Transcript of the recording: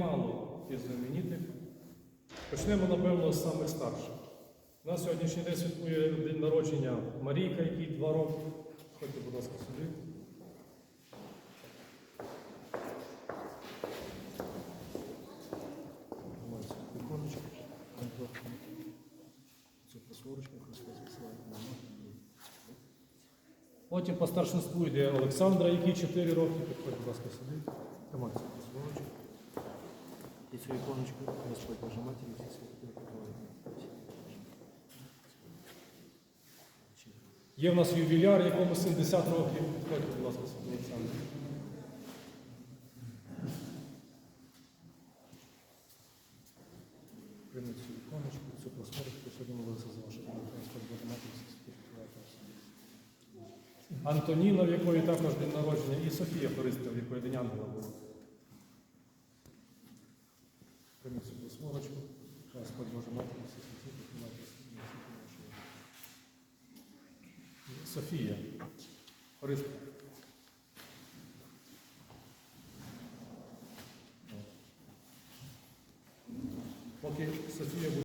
Мало із знаменитих. Почнемо, напевно, з самих старших. У нас сьогоднішній день святкує день народження Марійка, якій два роки. Ходьте, будь ласка, сюди. Потім по старшинству йде Олександра, який 4 роки. Підходь, будь ласка, сюди. Тримайте. І цю іконочку Господь Божа Матір, всі святі. Є в нас ювіляр, якому 70 років. Підходьте, будь ласка, Олександр. Прийміть цю іконочку, цю просмотрку, сьогодні молилися за ім'я. Господь Божа Матір, всі святі. Антоніна, в якої також день народження, і Софія Хористя, в якої день ангела було. Прийміть цю просмотрку. Господь. Софія. Хористка. Поки Софія буде.